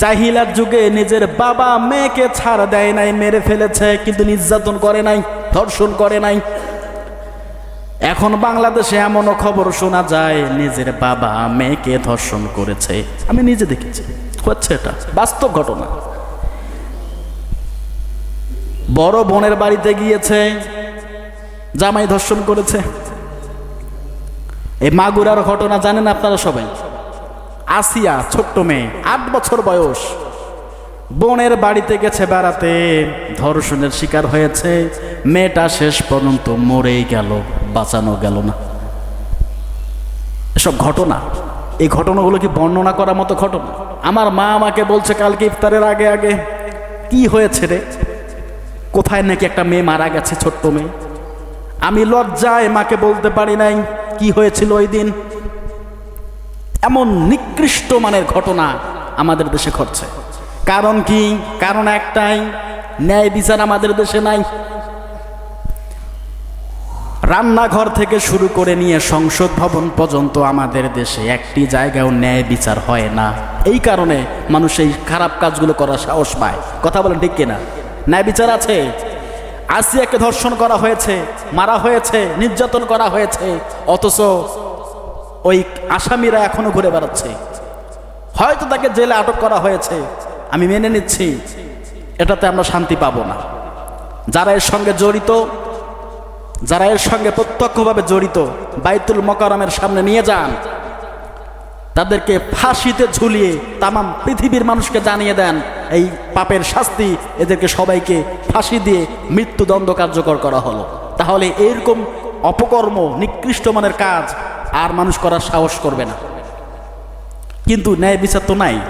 জাহিলার যুগে নিজের বাবা মেয়েকে ছাড় দেয় নাই, মেরে ফেলেছে, কিন্তু নির্যাতন করে নাই, ধর্ষণ করে নাই। এখন বাংলাদেশে এমনও খবর শোনা যায়, নিজের বাবা মেয়েকে ধর্ষণ করেছে। আমি নিজে দেখেছি, হচ্ছে এটা, বাস্তব ঘটনা। বড় বোনের বাড়িতে গিয়েছে, জামাই ধর্ষণ করেছে। এই মাগুরার ঘটনা জানেন আপনারা সবাই? আসিয়া ছোট্ট মেয়ে, আট বছর বয়স। বোনের বাড়িতে গেছে বেড়াতে, ধর্ষণের শিকার হয়েছে। মেয়েটা শেষ পর্যন্ত মরেই গেল, বাঁচানো গেল না। এসব ঘটনা, এই ঘটনাগুলো কি বর্ণনা করার মতো ঘটনা? আমার মা আমাকে বলছে, কালকে ইফতারের আগে আগে, কি হয়েছে রে? কোথায় নাকি একটা মেয়ে মারা গেছে, ছোট্ট মেয়ে? আমি লজ্জায় মাকে বলতে পারি নাই, কি হয়েছিল ওই দিন? এমন নিকৃষ্ট মানের ঘটনা আমাদের দেশে ঘটছে। কারণ কি? কারণ একটাই, ন্যায় বিচার আমাদের দেশে নাই। রান্নাঘর থেকে শুরু করে নিয়ে সংসদ ভবন পর্যন্ত আমাদের দেশে একটি জায়গাও ন্যায় বিচার হয় না। এই কারণে মানুষ এই খারাপ কাজগুলো করার সাহস পায়। কথা বলেন ঠিক কিনা? ন্যায় বিচার আছে। আসিয়াকে ধর্ষণ করা হয়েছে, মারা হয়েছে, নির্যাতন করা হয়েছে, অথচ ওই আসামিরা এখনও ঘুরে বেড়াচ্ছে। হয়তো তাকে জেলে আটক করা হয়েছে, আমি মেনে নিচ্ছি, এটাতে আমরা শান্তি পাবো না। যারা এর সঙ্গে জড়িত, যারা এর সঙ্গে প্রত্যক্ষভাবে জড়িত, বাইতুল মকরমের সামনে নিয়ে যান, তাদেরকে ফাঁসিতে ঝুলিয়ে তামাম পৃথিবীর মানুষকে জানিয়ে দেন, এই পাপের শাস্তি এদেরকে সবাইকে ফাঁসি দিয়ে মৃত্যুদণ্ড কার্যকর করা হলো। তাহলে এইরকম অপকর্ম, নিকৃষ্ট মানের কাজ আর মানুষ করার সাহস করবে না। কিন্তু ন্যায় বিচার তো নাই।